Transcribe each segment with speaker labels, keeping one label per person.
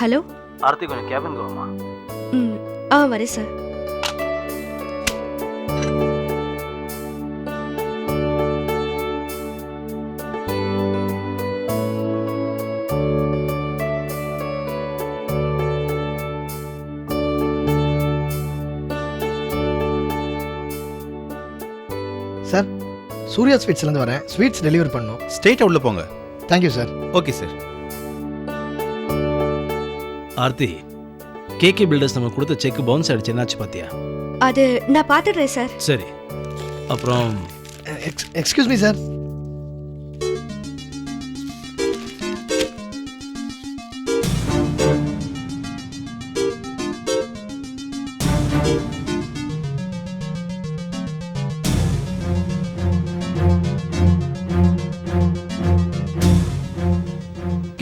Speaker 1: Hello?
Speaker 2: Aarthi கொஞ்சம் cabin வாமா
Speaker 1: ம் ஆ வரேன் சார்.
Speaker 3: சார் சூர்யா ஸ்வீட்ஸ்லேருந்து வரேன். ஸ்வீட்ஸ் டெலிவரி பண்ணணும்
Speaker 4: ஸ்ட்ரெயிட்டாக உள்ள போங்க.
Speaker 3: Thank you sir
Speaker 4: okay sir.
Speaker 2: Aarthi K K builders நம்ம கொடுத்த செக் பவுன்ஸ் ஆயிடுச்சு என்னாச்சு பாத்தியா?
Speaker 1: அது நான் பார்த்துடுறேன் சார்.
Speaker 2: சரி. அப்புறம்
Speaker 3: எக்ஸ் எக்ஸ்கியூஸ் மீ சார்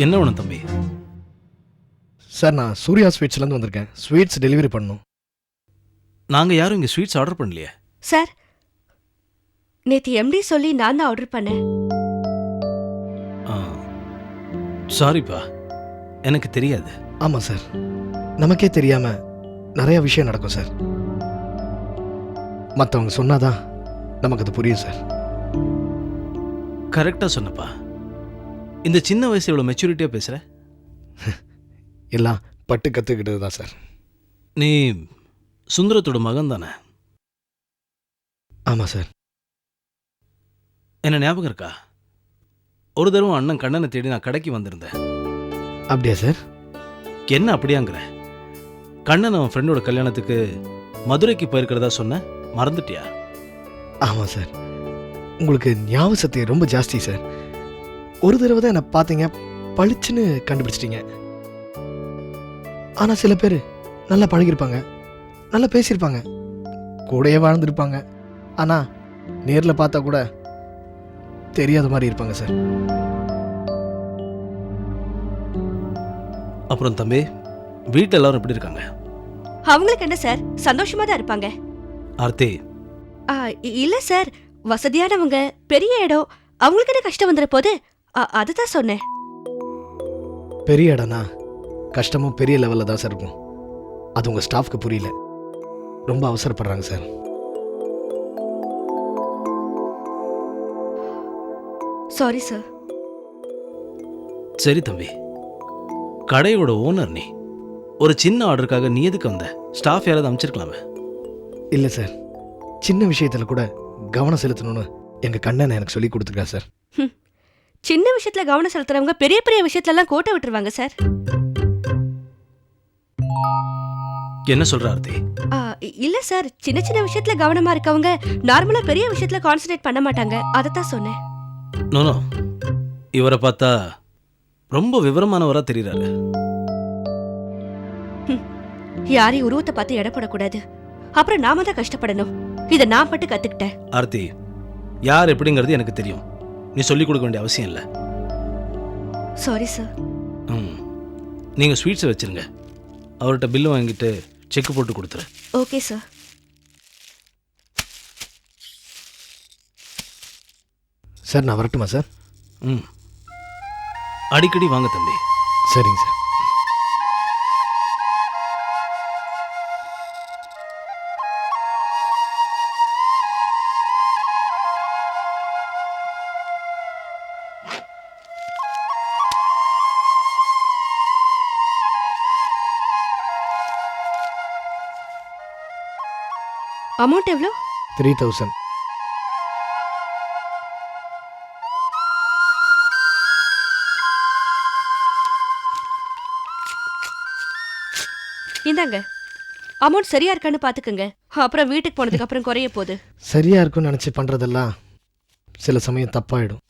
Speaker 2: என்ன வேணும் தம்பி?
Speaker 3: சார் நான் சூர்யா ஸ்வீட்ஸ்லேருந்து வந்திருக்கேன். ஸ்வீட்ஸ் டெலிவரி பண்ணணும்.
Speaker 2: நாங்க யாரும் இங்க ஸ்வீட்ஸ் ஆர்டர் பண்ணலையே.
Speaker 1: சார் நேத்து எம்டி சொல்லி நான் தான் ஆர்டர் பண்ணேன்.
Speaker 2: ஆ சாரிப்பா. எனக்கு தெரியாது.
Speaker 3: ஆமாம் சார். நமக்கே தெரியாமல் நிறைய விஷயம் நடக்கும் சார். மற்றவங்க சொன்னாதான் நமக்கு அது புரியும் சார்.
Speaker 2: கரெக்டா சொன்னப்பா. இந்த சின்ன வயசுல இவ்வளவு மெச்சூரிட்டியா பேசுற?
Speaker 3: எல்லாம் பட்டு கற்றுக்கிட்டது தான் சார்.
Speaker 2: நீ சுந்தரத்தோட மகன் தானே?
Speaker 3: ஆமாம் சார்.
Speaker 2: என்ன ஞாபகம் இருக்கா? ஒரு தடவை அண்ணன் கண்ணனை தேடி நான் கடைக்கு வந்திருந்தேன்.
Speaker 3: அப்படியா சார்?
Speaker 2: என்ன அப்படியாங்கிற? கண்ணன் அவன் ஃப்ரெண்டோட கல்யாணத்துக்கு மதுரைக்கு போயிருக்கிறதா சொன்ன? மறந்துட்டியா?
Speaker 3: ஆமாம் சார். உங்களுக்கு ஞாபக சக்தி ரொம்ப ஜாஸ்தி சார். ஒரு தடவை தான் என்னை பார்த்தீங்க பளிச்சுன்னு கண்டுபிடிச்சிட்டீங்க. ஆனால் சில பேர் நல்லா பழகிருப்பாங்க நல்லா பேசியிருப்பாங்க. கூடயே வாழ்ந்திருப்பாங்க. ஆனால் நேரில் பார்த்தா கூட தெரியாத மாதிரி இருப்பாங்க சார்.
Speaker 2: அப்புறம் தம்பி வீட்டில் எல்லாரும் எப்படி இருக்காங்க?
Speaker 1: அவங்களுக்கு என்ன சார்? சந்தோஷமா தான் இருப்பாங்க.
Speaker 2: ஆர்த்தி.
Speaker 1: ஆ, இ- இல்ல சார். வசதியானவங்க பெரிய இடம். அவங்களுக்கு என்ன கஷ்டம் வந்துட போது? அதுதான் சொன்னேன்.
Speaker 3: பெரிய இடம்னா? கஷ்டமும் பெரிய லெவலில் தான் சார் இருக்கும். அது உங்கள் ஸ்டாஃப்க்கு புரியல. ரொம்ப அவசரப்படுறாங்க சார்
Speaker 1: சாரி சார்
Speaker 2: சரி தம்பி. கடையோட ஓனர் நீ. ஒரு சின்ன ஆர்டருக்காக நீ எதுக்கு வந்த? ஸ்டாஃப் யாராவது அமைச்சிருக்கலாமே.
Speaker 3: இல்லை சார் சின்ன விஷயத்தில் கூட கவனம் செலுத்தணும்னு எங்கள் கண்ணனை எனக்கு சொல்லி கொடுத்துருக்கா சார்
Speaker 1: சின்ன விஷயத்துல கவனம் செலுத்துறவங்க பெரிய பெரிய விஷயத்துல எல்லாம் கோட்டை விட்டுருவாங்க சார்
Speaker 2: என்ன சொல்ற ஆர்த்தி
Speaker 1: ஆ, இ- இல்ல சார் சின்ன சின்ன விஷயத்துல கவனமா இருக்கவங்க நார்மலா பெரிய விஷயத்துல கான்சென்ட்ரேட் பண்ண மாட்டாங்க. அதத்தான் சொன்னேன்.
Speaker 2: நோனோ இவரை பார்த்தா ரொம்ப விவரமானவரா தெரியறாரு.
Speaker 1: யாரையும் உருவத்தை பார்த்து எடப்படக்கூடாது அப்புறம் நாம தான் கஷ்டப்படணும். இதை நான் மட்டும் கத்துக்கிட்டேன்.
Speaker 2: ஆர்த்தி யார் எப்படிங்கிறது எனக்கு தெரியும். நீ சொல்லிக் கொடுக்க வேண்டிய அவசியம் இல்லை.
Speaker 1: சாரி சார்
Speaker 2: ம். நீங்கள் ஸ்வீட்ஸை வச்சிருங்க. அவர்கிட்ட பில்லு வாங்கிட்டு செக் போட்டு கொடுத்துரு
Speaker 1: ஓகே சார்
Speaker 3: சார் நான் வரட்டுமா சார்?
Speaker 2: ம். அடிக்கடி வாங்க தம்பி.
Speaker 3: சரிங்க சார்.
Speaker 1: அமௌண்ட் எவ்வளோ?
Speaker 3: த்ரீ தௌசண்ட்
Speaker 1: இந்தாங்க. அமௌண்ட் சரியா இருக்கான்னு பாத்துக்கோங்க அப்புறம் வீட்டுக்கு போனதுக்கு அப்புறம் குறைய போகுது.
Speaker 3: சரியா இருக்கும்னு நினச்சி பண்ணுறதெல்லாம் சில சமயம் தப்பாயிடும்.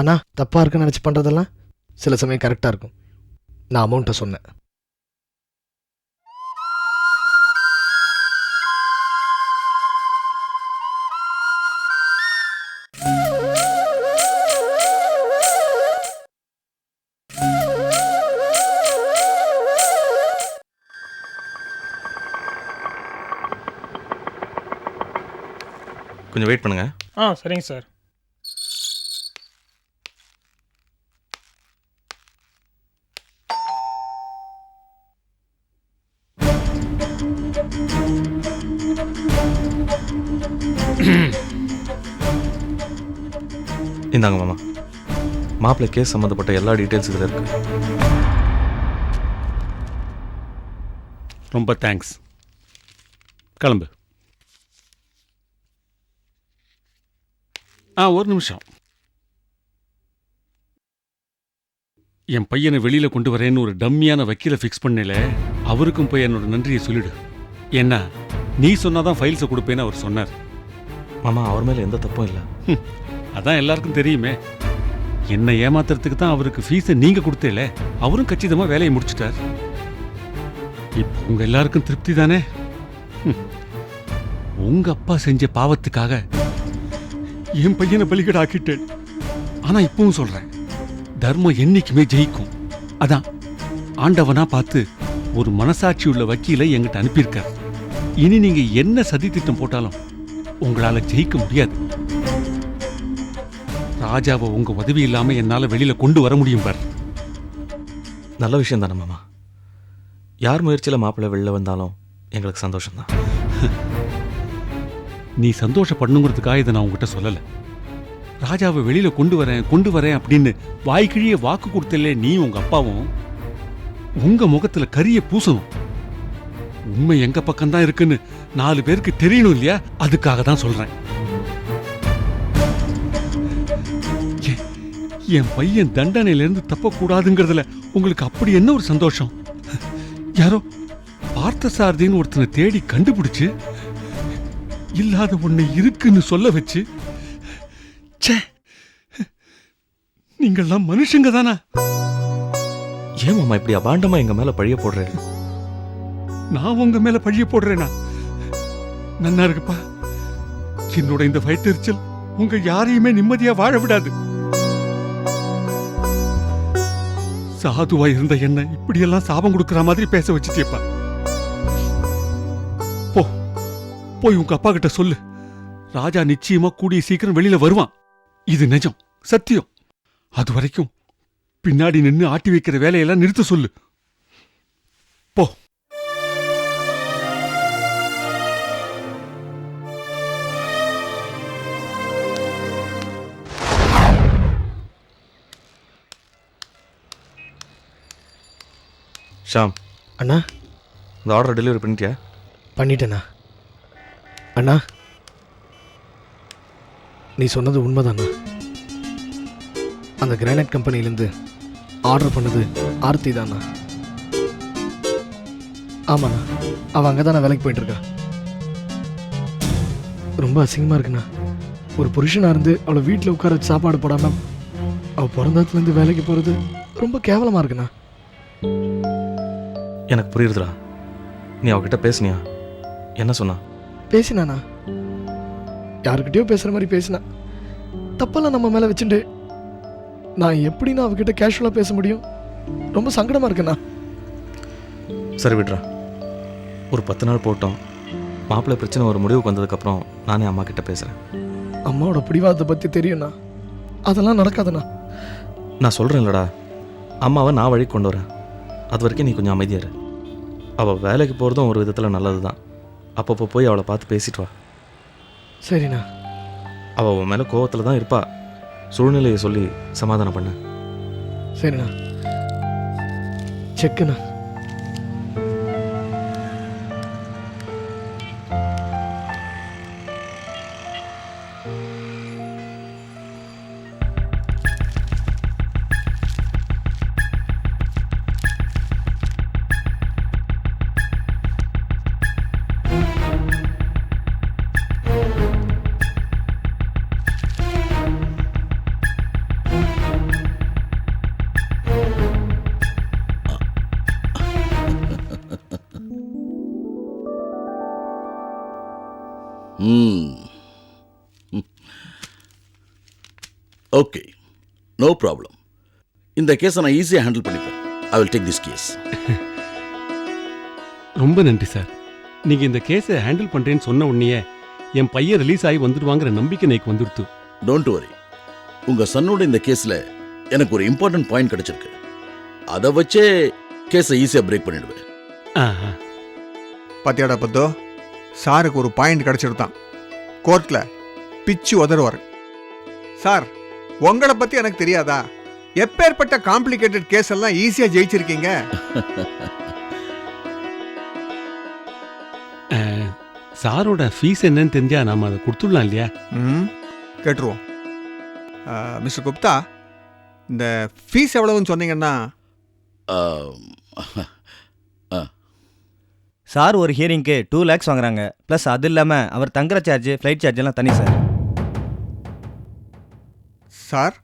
Speaker 3: ஆனால் தப்பாக இருக்குன்னு நினச்சி பண்ணுறதெல்லாம் சில சமயம் கரெக்டாக இருக்கும். நான் அமௌண்ட்டை சொன்னேன்.
Speaker 4: கொஞ்சம் வெயிட் பண்ணுங்க.
Speaker 5: ஆ சரிங்க சார்.
Speaker 4: இந்தாங்க மாமா. மாப்பிள்ளை கேஸ் சம்மந்தப்பட்ட எல்லா டீட்டெயில்ஸ் இதில் இருக்கு.
Speaker 5: ரொம்ப தேங்க்ஸ் கிளம்பு. ஆ ஒரு நிமிஷம். என் பையனை வெளியில கொண்டு வரேன்னு ஒரு டம்மியான வக்கீலை ஃபிக்ஸ் பண்ணல அவருக்கும் போய் என்னோட நன்றியை சொல்லிடு. என்ன நீ சொன்னாதான் ஃபைல்ஸை கொடுப்பேன்னு அவர் சொன்னார்.
Speaker 4: மாமா அவர் மேலே எந்த தப்பும் இல்லை.
Speaker 5: அதான் எல்லாருக்கும் தெரியுமே. என்னை ஏமாத்துறதுக்கு தான் அவருக்கு ஃபீஸை நீங்க கொடுத்தேல அவரும் கச்சிதமா வேலையை முடிச்சிட்டார். இப்போ உங்க எல்லாருக்கும் திருப்தி தானே. உங்க அப்பா செஞ்ச பாவத்துக்காக என் பையனை பலிகடை ஆக்கிட்டேன் ஆனா இப்பவும் சொல்றேன் தர்மம் என்னைக்குமே ஜெயிக்கும். அதான் ஆண்டவனா பார்த்து ஒரு மனசாட்சி உள்ள வக்கீலை என்கிட்ட அனுப்பியிருக்கார். இனி நீங்க என்ன சதி திட்டம் போட்டாலும் உங்களால ஜெயிக்க முடியாது. ராஜாவை உங்க உதவி இல்லாம என்னால வெளியில கொண்டு வர முடியும் பார்.
Speaker 4: நல்ல விஷயம் தானே மாமா. யார் முயற்சியில் மாப்பிள்ளை வெளில வந்தாலும் எங்களுக்கு சந்தோஷம்தான்.
Speaker 5: நீ சந்தோஷப்படணுங்கிறதுக்காக இதை நான் உங்ககிட்ட சொல்லலை. ராஜாவை வெளியில கொண்டு வரேன் கொண்டு வரேன் அப்படின்னு வாய்க்கிழிய வாக்கு கொடுத்தல நீ உங்க அப்பாவும் உங்க முகத்துல கரிய பூசணும். உண்மை எங்க பக்கம்தான் இருக்குன்னு நாலு பேருக்கு தெரியணும் இல்லையா? அதுக்காக தான் சொல்றேன். என் பையன் தண்டனையிலேருந்து தப்பக்கூடாதுங்கிறதுல உங்களுக்கு அப்படி என்ன ஒரு சந்தோஷம்? யாரோ பார்த்த சாரதின்னு ஒருத்தனை தேடி கண்டுபிடிச்சு இல்லாத ஒண்ணு இருக்குன்னு சொல்ல வச்சு ச்சே நீங்கள்லாம் மனுஷங்க தானா?
Speaker 4: ஏன் மாமா இப்படி அபாண்டமாக எங்கள் மேலே பழிய போடுறாரு
Speaker 5: நான் உங்க மேல பழிய போடுறேனா? நன்னா இருக்குப்பா என்னோட இந்த வயிற்றுச்சல் உங்க யாரையுமே நிம்மதியா வாழ விடாது. சாதுவா இருந்த என்ன இப்படியெல்லாம் சாபம் கொடுக்கிற மாதிரி பேச வச்சுட்டேப்பா போய் உங்க அப்பா கிட்ட சொல்லு. ராஜா நிச்சயமா கூடிய சீக்கிரம் வெளியில வருவான். இது நிஜம் சத்தியம். அது வரைக்கும் பின்னாடி நின்னு ஆட்டி வைக்கிற வேலையெல்லாம் நிறுத்த சொல்லு. போ.
Speaker 4: ஷாம்.
Speaker 3: அண்ணா.
Speaker 4: இந்த ஆர்டர் டெலிவரி பண்ணிட்டியா?
Speaker 3: பண்ணிட்டேண்ணா. அண்ணா நீ சொன்னது உண்மைதாண்ணா. அந்த கிரானைட் கம்பெனிலேருந்து ஆர்டர் பண்ணது ஆர்த்தி தாண்ணா ஆமாண்ணா அவள் அங்கே தானே வேலைக்கு போயிட்டுருக்கா. ரொம்ப அசிங்கமாக இருக்குண்ணா. ஒரு புருஷனாக இருந்து அவளை வீட்டில் உட்கார வச்சு சாப்பாடு போடாமல் அவள் பிறந்தத்துலேருந்து வேலைக்கு போகிறது ரொம்ப கேவலமாக இருக்குண்ணா.
Speaker 4: எனக்கு புரியுதுடா. நீ அவகிட்ட பேசுனியா? என்ன சொன்னா?
Speaker 3: பேசினானா? யாருக்கிட்டயோ பேசுகிற மாதிரி பேசினா. தப்பெல்லாம் நம்ம மேலே வச்சுட்டு நான் எப்படின்னா அவகிட்ட கேஷுவலாக பேச முடியும்? ரொம்ப சங்கடமாக இருக்குண்ணா.
Speaker 4: சரி விட்றா. ஒரு பத்து நாள் போட்டோம். மாப்பிள்ளை பிரச்சனை ஒரு முடிவுக்கு வந்ததுக்கப்புறம் நானே அம்மா கிட்ட பேசுகிறேன்
Speaker 3: அம்மாவோட பிடிவாதத்தை பற்றி தெரியும்ண்ணா. அதெல்லாம் நடக்காதுண்ணா.
Speaker 4: நான் சொல்கிறேன்லடா அம்மாவை நான் வழி கொண்டு வரேன். அது வரைக்கும் நீ கொஞ்சம் அமைதியா இரு. அவள் வேலைக்கு போகிறதும் ஒரு விதத்தில் நல்லது தான் அப்பப்போ போய் அவளை பார்த்து பேசிட்டு வா.
Speaker 3: சரிண்ணா.
Speaker 4: அவள் உன் மேலே கோவத்தில் தான் இருப்பா. சூழ்நிலையை சொல்லி சமாதானம் பண்ண.
Speaker 3: சரிண்ணா. செக்குண்ணா.
Speaker 6: ஓகே நோ ப்ராப்ளம் இந்த கேஸை நான் ஈஸியாக ஹேண்டில் பண்ணிப்பேன். I will take this case
Speaker 5: ரொம்ப நன்றி சார் நீங்க இந்த கேஸை ஹேண்டில் பண்றேன்னு சொன்ன உடனே என் பையன் ரிலீஸ் ஆகி வந்துடுவாங்கிற நம்பிக்கை எனக்கு வந்துடுத்து.
Speaker 6: டோன்ட் வரி உங்கள் சன்னோட இந்த கேஸில் எனக்கு ஒரு இம்பார்ட்டன்ட் பாயிண்ட் கிடைச்சிருக்கு. அதை வச்சே கேஸை ஈஸியாக பிரேக் பண்ணிடுவேன்.
Speaker 5: ஆஹா.
Speaker 7: பாத்தியாடா பத்தோ? சாருக்கு ஒரு பாயிண்ட் கிடச்சிருத்தான் கோர்ட்டில் பிச்சு உதறுவார். சார் உங்களை பற்றி எனக்கு தெரியாதா? எப்பேற்பட்ட காம்ப்ளிகேட்டட் கேஸ் எல்லாம் ஈஸியாக ஜெயிச்சிருக்கீங்க?
Speaker 5: சாரோட ஃபீஸ் என்னன்னு தெரிஞ்சா நாம அதை கொடுத்துடலாம் இல்லையா?
Speaker 7: ம் கேட்டுருவோம். மிஸ்டர் குப்தா இந்த ஃபீஸ் எவ்வளவுன்னு சொன்னீங்கன்னா
Speaker 8: சார் ஒரு ஹியரிங்க்கு டூ லேக்ஸ் வாங்குறாங்க. ப்ளஸ் அது இல்லாமல் அவர் தங்குற சார்ஜ் ஃப்ளைட் சார்ஜ் எல்லாம் தனி சார்.
Speaker 7: சார்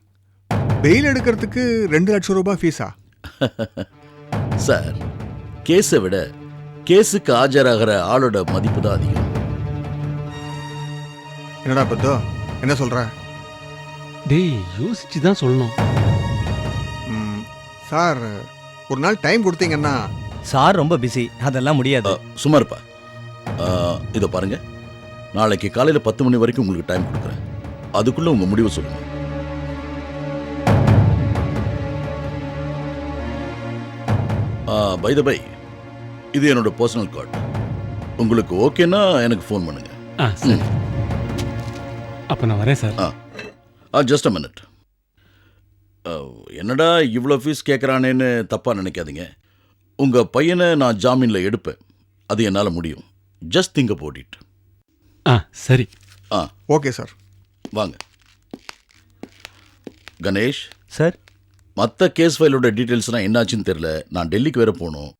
Speaker 7: பெயில் எடுக்கிறதுக்கு ரெண்டு லட்சம் ரூபாய் ஃபீஸா
Speaker 6: சார் கேஸை விட கேஸுக்கு ஆஜராகிற ஆளோட மதிப்பு தான் அதிகம்.
Speaker 7: என்னடா பத்தோ? என்ன சொல்ற?
Speaker 5: டேய் யோசிச்சு தான் சொல்லணும்.
Speaker 7: ம், சார் ஒரு நாள் டைம் கொடுத்தீங்கன்னா
Speaker 8: சார் ரொம்ப பிஸி அதெல்லாம் முடியாது.
Speaker 6: சும்மா இருப்பா. இதோ பாருங்க. நாளைக்கு காலையில் பத்து மணி வரைக்கும் உங்களுக்கு டைம் கொடுக்குறேன். அதுக்குள்ள உங்க முடிவு சொல்லுங்க. பை த பை இது என்னோட பர்சனல் கார்டு உங்களுக்கு ஓகேன்னா எனக்கு ஃபோன் பண்ணுங்க.
Speaker 5: அப்போ நான் வரேன் sir.
Speaker 6: Ah. Just a minute என்னடா இவ்வளோ ஃபீஸ் கேட்குறானேன்னு தப்பாக நினைக்காதீங்க. உங்கள் பையனை நான் ஜாமீனில் எடுப்பேன். அது என்னால் முடியும். ஜஸ்ட் திங்க் அபவுட் இட்
Speaker 5: ஆ சரி.
Speaker 6: ஆ.
Speaker 7: Okay sir.
Speaker 6: வாங்க. கணேஷ்?
Speaker 8: சார்?
Speaker 6: மற்ற கேஸ் ஃபைலோட டீட்டெயில்ஸ்லாம் என்னாச்சுன்னு தெரில நான் டெல்லிக்கு வேற போகணும்.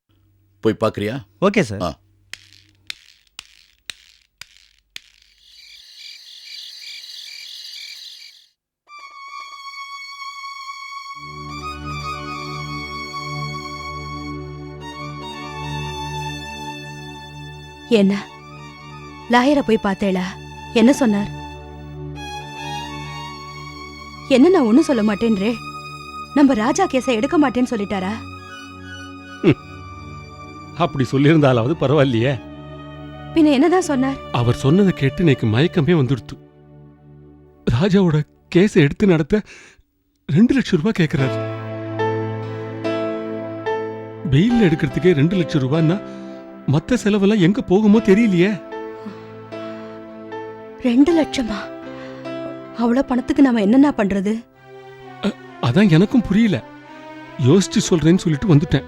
Speaker 6: போய் பார்க்குறியா
Speaker 8: ஓகே சார்.
Speaker 6: ஆ.
Speaker 1: என்ன? லாயரை போய் பார்த்தேளா? என்ன சொன்னார்? என்ன நான் ஒன்னும் சொல்ல மாட்டேன்றே? நம்ம ராஜா கேஸை எடுக்க மாட்டேன்னு சொல்லிட்டாரா?
Speaker 5: அப்படி சொல்லியிருந்தாலாவது பரவாயில்லையே.
Speaker 1: பின்ன என்னதான் சொன்னார்?
Speaker 5: அவர் சொன்னதை கேட்டு எனக்கு மயக்கமே வந்துடுத்து. ராஜாவோட கேஸை எடுத்து நடத்த ரெண்டு லட்சம் ரூபாய் கேட்கிறாரு பெயில் எடுக்கிறதுக்கே ரெண்டு லட்சம் ரூபாய்னா மத்த செலவெல்லாம் எங்க போகுமோ தெரியலையே.
Speaker 1: ரெண்டு லட்சமா? அவ்வளவு பணத்துக்கு நாம என்னென்ன பண்றது?
Speaker 5: அதான் எனக்கும் புரியல. யோசிச்சு சொல்றேன்னு சொல்லிட்டு வந்துட்டேன்.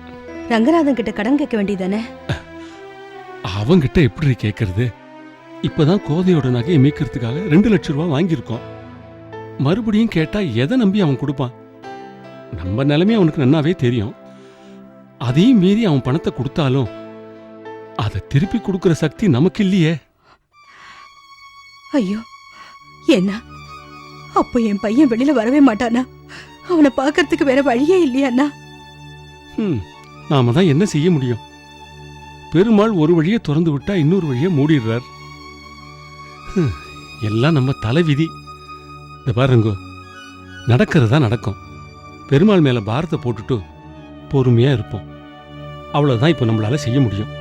Speaker 1: ரங்கநாதன் கிட்ட கடன் கேட்க வேண்டியதானே?
Speaker 5: அவங்கிட்ட எப்படி கேட்கறது? இப்பதான் கோதையோட நகையை மீட்கிறதுக்காக ரெண்டு லட்சம் ரூபாய் வாங்கியிருக்கோம். மறுபடியும் கேட்டா எதை நம்பி அவன் கொடுப்பான்? நம்ம நிலைமை அவனுக்கு நன்னாவே தெரியும். அதையும் மீறி அவன் பணத்தை கொடுத்தாலும் அதை திருப்பி கொடுக்கிற சக்தி நமக்கு இல்லையே
Speaker 1: ஐயோ என்ன? அப்போ என் பையன் வெளியில வரவே மாட்டானா? அவனை பார்க்கறதுக்கு வேற வழியே இல்லையாண்ணா
Speaker 5: ஹம், நாம தான் என்ன செய்ய முடியும்? பெருமாள் ஒரு வழியை திறந்து விட்டா இன்னொரு வழியை மூடிடுறார். எல்லாம் நம்ம தலைவிதி. இந்த பாருங்கோ நடக்கிறதா நடக்கும். பெருமாள் மேல பாரத்தை போட்டுட்டு பொறுமையா இருப்போம். அவ்வளவுதான் இப்போ நம்மளால செய்ய முடியும்.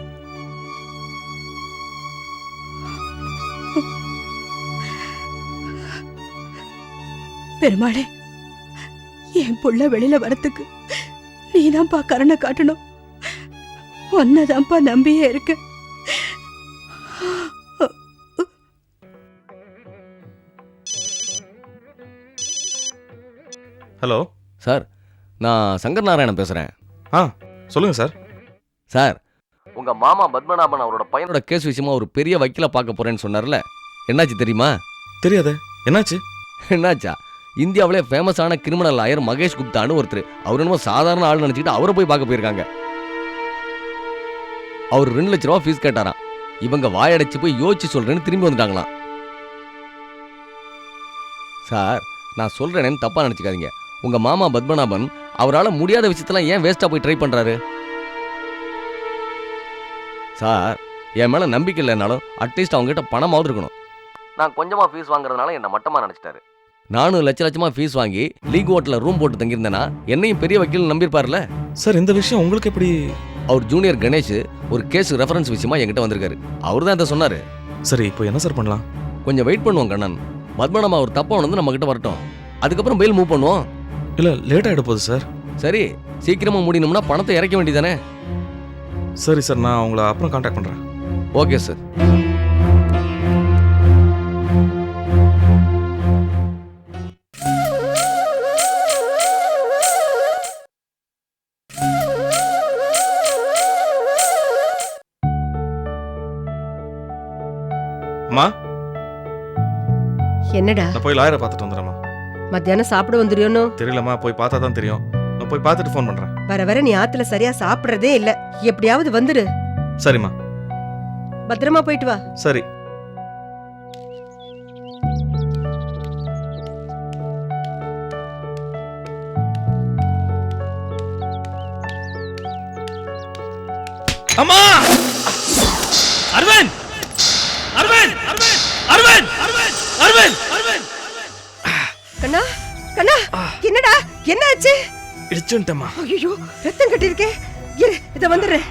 Speaker 1: பெருமாளே என் புள்ள வெளியில வரத்துக்கு நீதான்ப்பா கருணை காட்டணும். உன்னதான்ப்பா நம்பியே இருக்க
Speaker 4: ஹலோ?
Speaker 9: சார் நான் சங்கர் நாராயணன் பேசுகிறேன்
Speaker 4: ஆ சொல்லுங்கள் சார்.
Speaker 9: சார் உங்கள் மாமா பத்மநாபன் அவரோட பையனோட கேஸ் விஷயமா ஒரு பெரிய வக்கீலை பார்க்க போகிறேன்னு சொன்னார்ல. என்னாச்சு தெரியுமா?
Speaker 4: தெரியாதே. என்னாச்சு?
Speaker 9: என்னாச்சா? இந்தியாவிலே ஃபேமஸான கிரிமினல் லாயர் மகேஷ் குப்தான்னு ஒருத்தர். அவர் என்னமோ சாதாரண ஆள் நினச்சிக்கிட்டு அவரை போய் பார்க்க போயிருக்காங்க. அவர் ரெண்டு லட்ச ரூபா ஃபீஸ் கேட்டாராம். இவங்க வாயடைச்சு போய் யோசிச்சு சொல்கிறேன்னு திரும்பி வந்துட்டாங்களாம். சார் நான் சொல்கிறேன்னு தப்பாக நினச்சிக்காதீங்க. உங்கள் மாமா பத்மநாபன் அவரால் முடியாத விஷயத்தெல்லாம் ஏன் வேஸ்ட்டாக போய் ட்ரை பண்ணுறாரு சார் என் மேலே நம்பிக்கை இல்லைனாலும் அட்லீஸ்ட் அவங்ககிட்ட பணமாவது இருக்கணும். நான் கொஞ்சமாக ஃபீஸ் வாங்குறதுனால என்னை மட்டமாக நினச்சிட்டாரு. நானும் லட்ச லட்சமாக ஃபீஸ் வாங்கி லீக் ஹோட்டலில் ரூம் போட்டு தங்கியிருந்தேனா என்னையும் பெரிய வக்கீல் நம்பியிருப்பார்ல?
Speaker 4: சார் இந்த விஷயம் உங்களுக்கு எப்படி?
Speaker 9: அவர் ஜூனியர் கணேஷ் ஒரு கேஸ் ரெஃபரன்ஸ் விஷயமா என்கிட்ட வந்திருக்காரு. அவர் தான் இதை சொன்னார்.
Speaker 4: சரி இப்போ என்ன சார் பண்ணலாம்?
Speaker 9: கொஞ்சம் வெயிட் பண்ணுவோம் கண்ணன். பத்மநாபா அவர் தப்பா வந்து நம்ம கிட்ட வரட்டும். அதுக்கப்புறம் பெயில் மூவ் பண்ணுவோம்.
Speaker 4: இல்லை லேட் ஆகிட போகுது சார்
Speaker 9: சரி சீக்கிரமா முடியணும்னா பணத்தை இறக்க வேண்டியதானே
Speaker 4: சரி சார் நான் உங்களை அப்புறம் காண்டாக்ட் பண்ணுறேன்
Speaker 9: ஓகே சார்
Speaker 10: என்னடா?
Speaker 4: நான் போய் லாயரை பார்த்துட்டு வந்துடுறேம்மா.
Speaker 10: மத்தியானம் சாப்பிட வந்துருயோன்னு
Speaker 4: தெரியலம்மா போய் பார்த்தா தான் தெரியும். நான் போய் பார்த்துட்டு ஃபோன் பண்ணுறேன்
Speaker 10: வர வர நீ ஆத்துல சரியா சாப்பிடுறதே இல்ல. எப்படியாவது வந்துரு.
Speaker 4: சரிம்மா.
Speaker 10: பத்திரமா போயிட்டு வா.
Speaker 4: சரி. அம்மா!
Speaker 2: அரவிந்த் அரவிந்த் அரவிந்த் அரவிந்த் அரவிந்த்!
Speaker 10: கண்ணா கண்ணா என்னடா என்ன ஆச்சு
Speaker 4: இடிச்சுன்ட்டேம்மா
Speaker 10: ஐயோ ரத்தம் கட்டிருக்கே இரு இத வந்துடுறேன்.